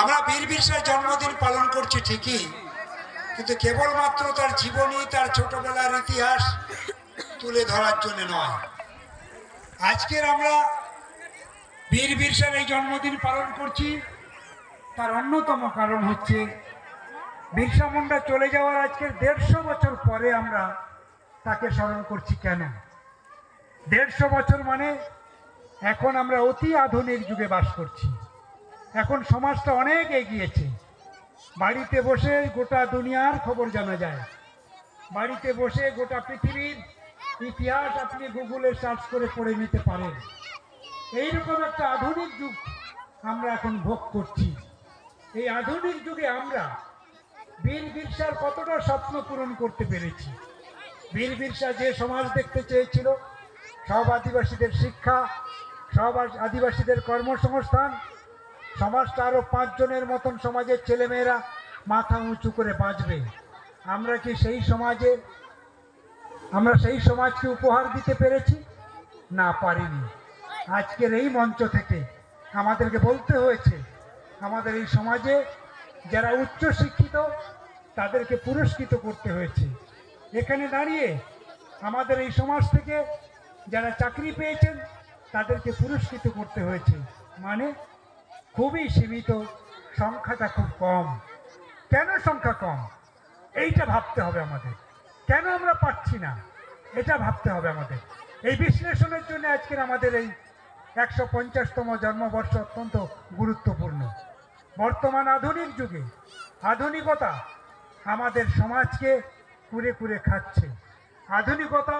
আমরা বীর বিরসার জন্মদিন পালন করছি ঠিকই, কিন্তু কেবলমাত্র তার জীবনী, তার ছোটবেলার ইতিহাস তুলে ধরার জন্য নয়। আজকের আমরা বীর বিরসার এই জন্মদিন পালন করছি। তার অন্যতম কারণ হচ্ছে, বিরসা মুন্ডা চলে যাওয়ার আজকের দেড়শো বছর পরে আমরা তাকে স্মরণ করছি কেন? দেড়শো বছর মানে এখন আমরা অতি আধুনিক যুগে বাস করছি। এখন সমাজটা অনেক এগিয়েছে। বাড়িতে বসে গোটা দুনিয়ার খবর জানা যায়। বাড়িতে বসে গোটা পৃথিবীর ইতিহাস আপনি গুগলে সার্চ করে পড়ে নিতে পারেন। এইরকম একটা আধুনিক যুগ আমরা এখন ভোগ করছি। এই আধুনিক যুগে আমরা বীর বিরসার কতটা স্বপ্ন পূরণ করতে পেরেছি। বীর বিরসা যে সমাজ দেখতে চেয়েছিল, সব আদিবাসীদের শিক্ষা, সব আদিবাসীদের কর্মসংস্থান সমাজটা আরও পাঁচজনের মতন সমাজের ছেলেমেয়েরা মাথা উঁচু করে বাঁচবে। আমরা কি সেই সমাজে, আমরা সেই সমাজকে উপহার দিতে পেরেছি? না, পারিনি। আজকের এই মঞ্চ থেকে আমাদেরকে বলতে হয়েছে, আমাদের এই সমাজে যারা উচ্চ শিক্ষিত তাদেরকে পুরস্কৃত করতে হয়েছে। এখানে দাঁড়িয়ে আমাদের এই সমাজ থেকে যারা চাকরি পেয়েছেন, তাদেরকে পুরস্কৃত করতে হয়েছে। মানে খুবই সীমিত সংখ্যাটা খুব কম। কেন সংখ্যা কম? এইটা ভাবতে হবে আমাদের। কেন আমরা পাচ্ছি না? এটা ভাবতে হবে আমাদের। এই বিশ্লেষণের জন্য আজকের আমাদের এই একশো পঞ্চাশতম জন্মবর্ষ অত্যন্ত গুরুত্বপূর্ণ। বর্তমান আধুনিক যুগে আধুনিকতা আমাদের সমাজকে কুরে কুরে খাচ্ছে। আধুনিকতা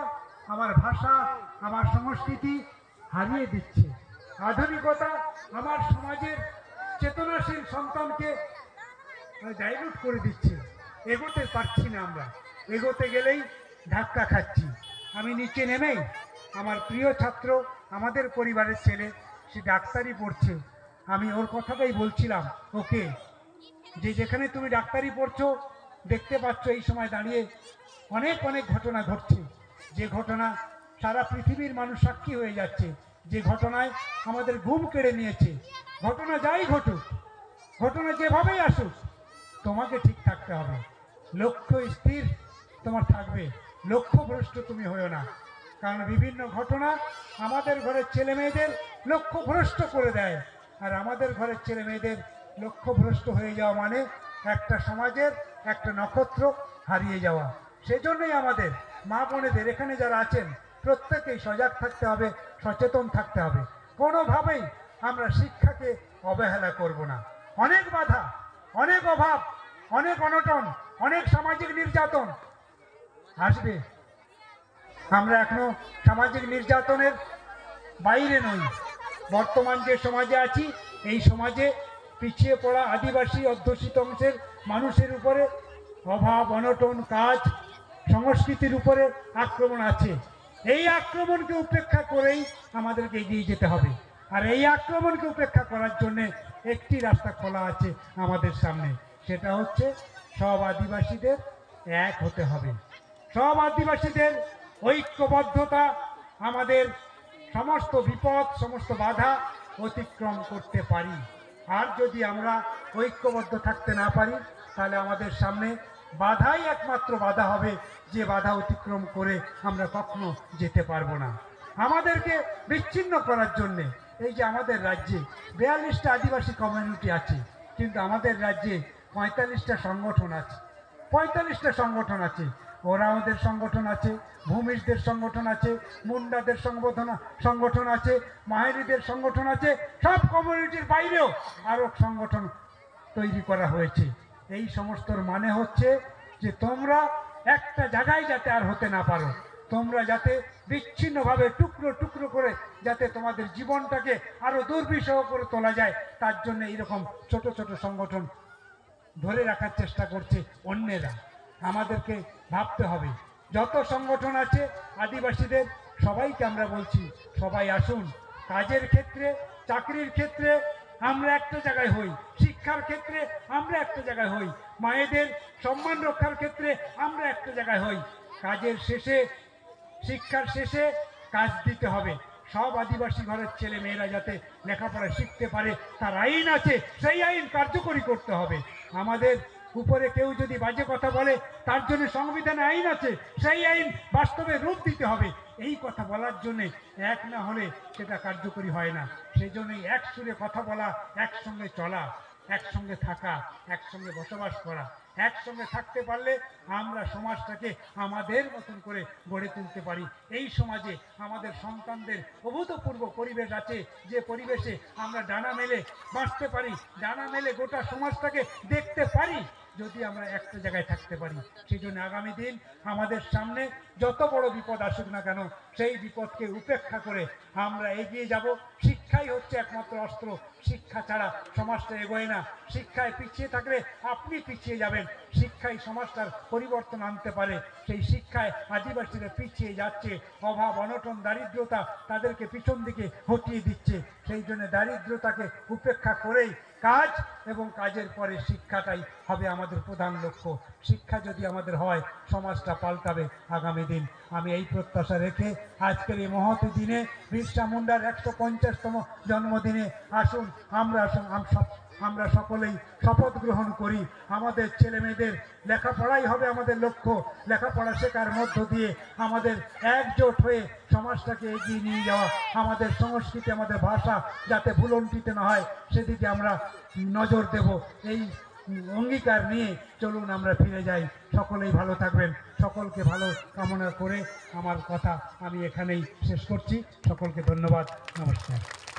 আমার ভাষা, আমার সংস্কৃতি হারিয়ে দিচ্ছে। আধুনিকতা আমার সমাজের চেতনাশীল সন্তানকে ডাইলুট করে দিচ্ছে। এগোতে পারছি না আমরা। এগোতে গেলেই ধাক্কা খাচ্ছি। আমি নিচে নেমেই আমার প্রিয় ছাত্র, আমাদের পরিবারের ছেলে, সে ডাক্তারি পড়ছে। আমি ওর কথাটাই বলছিলাম, ওকে, যে যেখানে তুমি ডাক্তারি পড়ছো, দেখতে পাচ্ছ এই সময় দাঁড়িয়ে অনেক অনেক ঘটনা ঘটছে। যে ঘটনা সারা পৃথিবীর মানুষ সাক্ষী হয়ে যাচ্ছে। যে ঘটনায় আমাদের ঘুম কেড়ে নিয়েছে। ঘটনা যাই ঘটুক, ঘটনা যেভাবেই আসুক, তোমাকে ঠিক থাকতে হবে। লক্ষ্য স্থির তোমার থাকবে। লক্ষ্যভ্রষ্ট তুমি হয়েও না। কারণ বিভিন্ন ঘটনা আমাদের ঘরের ছেলে মেয়েদের লক্ষ্যভ্রষ্ট করে দেয়। আর আমাদের ঘরের ছেলে মেয়েদের লক্ষ্যভ্রষ্ট হয়ে যাওয়া মানে একটা সমাজের একটা নক্ষত্র হারিয়ে যাওয়া। সেজন্যই আমাদের মা বোনেদের, এখানে যারা আছেন প্রত্যেকেই সজাগ থাকতে হবে, সচেতন থাকতে হবে। কোনোভাবেই আমরা শিক্ষাকে অবহেলা করব না। অনেক বাধা, অনেক অভাব, অনেক অনটন, অনেক সামাজিক নির্যাতন আসবে। আমরা এখনও সামাজিক নির্যাতনের বাইরে নই। বর্তমান যে সমাজে আছি, এই সমাজে পিছিয়ে পড়া আদিবাসী অধ্যুষিত অংশের মানুষের উপরে অভাব, অনটন, কাজ, সংস্কৃতির উপরে আক্রমণ আছে। এই আক্রমণকে উপেক্ষা করেই আমাদেরকে এগিয়ে যেতে হবে। আর এই আক্রমণকে উপেক্ষা করার জন্যে একটি রাস্তা খোলা আছে আমাদের সামনে। সেটা হচ্ছে সব আদিবাসীদের এক হতে হবে। সব আদিবাসীদের ঐক্যবদ্ধতা, আমাদের সমস্ত বিপদ, সমস্ত বাধা অতিক্রম করতে পারি। আর যদি আমরা ঐক্যবদ্ধ থাকতে না পারি, তাহলে আমাদের সামনে বাধাই একমাত্র বাধা হবে। যে বাধা অতিক্রম করে আমরা কখনো যেতে পারব না। আমাদেরকে বিচ্ছিন্ন করার জন্যে এই যে আমাদের রাজ্যে বিয়াল্লিশটা আদিবাসী কমিউনিটি আছে, কিন্তু আমাদের রাজ্যে পঁয়তাল্লিশটা সংগঠন আছে। পঁয়তাল্লিশটা সংগঠন আছে। ওরা আমাদের সংগঠন আছে, ভূমিষ্ঠদের সংগঠন আছে, মুন্ডাদের সংগঠন সংগঠন আছে, মাহেরিদের সংগঠন আছে, সব কমিউনিটির বাইরেও আরও সংগঠন তৈরি করা হয়েছে। এই সমস্তর মানে হচ্ছে যে তোমরা একটা জায়গায় যাতে আর হতে না পারো, তোমরা যাতে বিচ্ছিন্নভাবে টুকরো টুকরো করে যাতে তোমাদের জীবনটাকে আরও দুর্বিষহ করে তোলা যায়, তার জন্য এরকম ছোট ছোট সংগঠন ধরে রাখার চেষ্টা করছে অন্যেরা। আমাদেরকে ভাবতে হবে, যত সংগঠন আছে, আদিবাসীদের সবাইকে আমরা বলছি, সবাই আসুন। কাজের ক্ষেত্রে, চাকরির ক্ষেত্রে আমরা একটা জায়গায় হই। শিক্ষার ক্ষেত্রে আমরা একটা জায়গায় হই। মায়েদের সম্মান রক্ষার ক্ষেত্রে আমরা একটা জায়গায় হই। কাজের শেষে, শিক্ষার শেষে কাজ দিতে হবে। সব আদিবাসী ঘরের ছেলে মেয়েরা যাতে লেখাপড়া শিখতে পারে, তার আইন আছে, সেই আইন কার্যকরী করতে হবে। আমাদের উপরে কেউ যদি বাজে কথা বলে, তার জন্য সংবিধানে আইন আছে, সেই আইন বাস্তবে রূপ দিতে হবে। এই কথা বলার জন্যে এক না হলে সেটা কার্যকরী হয় না। সেই জন্যই এক সুরে কথা বলা, একসঙ্গে চলা, একসঙ্গে থাকা, একসঙ্গে বসবাস করা। একসঙ্গে থাকতে পারলে আমরা সমাজটাকে আমাদের মতন করে গড়ে তুলতে পারি। এই সমাজে আমাদের সন্তানদের অভূতপূর্ব পরিবেশ আছে। যে পরিবেশে আমরা ডানা মেলে বাঁচতে পারি, ডানা মেলে গোটা সমাজটাকে দেখতে পারি। যদি আমরা একটা জায়গায় থাকতে পারি সেই জন্য আগামী দিন আমাদের সামনে যত বড় বিপদ আসুক না কেন, সেই বিপদকে উপেক্ষা করে আমরা এগিয়ে যাব। শিক্ষাই হচ্ছে একমাত্র অস্ত্র। শিক্ষা ছাড়া সমাজটা এগোয় না। শিক্ষায় পিছিয়ে থাকলে আপনি পিছিয়ে যাবেন। শিক্ষাই সমাজটার পরিবর্তন আনতে পারে। সেই শিক্ষায় আদিবাসীরা পিছিয়ে যাচ্ছে। অভাব, অনটন, দারিদ্রতা তাদেরকে পিছন দিকে হটিয়ে দিচ্ছে। সেই জন্য দারিদ্রতাকে উপেক্ষা করেই কাজ এবং কাজের পরে শিক্ষাটাই হবে আমাদের প্রধান লক্ষ্য। শিক্ষা যদি আমাদের হয়, সমাজটা পাল্টাবে আগামী দিন। আমি এই প্রত্যাশা রেখে আজকের এই মহৎ দিনে বিরসা মুন্ডার একশো পঞ্চাশতম জন্মদিনে আসুন, আমরা সব- আমরা সকলেই শপথ গ্রহণ করি। আমাদের ছেলে মেয়েদের লেখাপড়াই হবে আমাদের লক্ষ্য। লেখাপড়া শেখার মধ্য দিয়ে আমাদের একজোট হয়ে সমাজটাকে এগিয়ে নিয়ে যাওয়া। আমাদের সংস্কৃতি, আমাদের ভাষা যাতে ভুলন্টিত না হয়, সেদিকে আমরা নজর দেব। এই অঙ্গীকার নিয়ে চলুন আমরা ফিরে যাই। সকলেই ভালো থাকবেন। সকলকে ভালো কামনা করে আমার কথা আমি এখানেই শেষ করছি। সকলকে ধন্যবাদ। নমস্কার।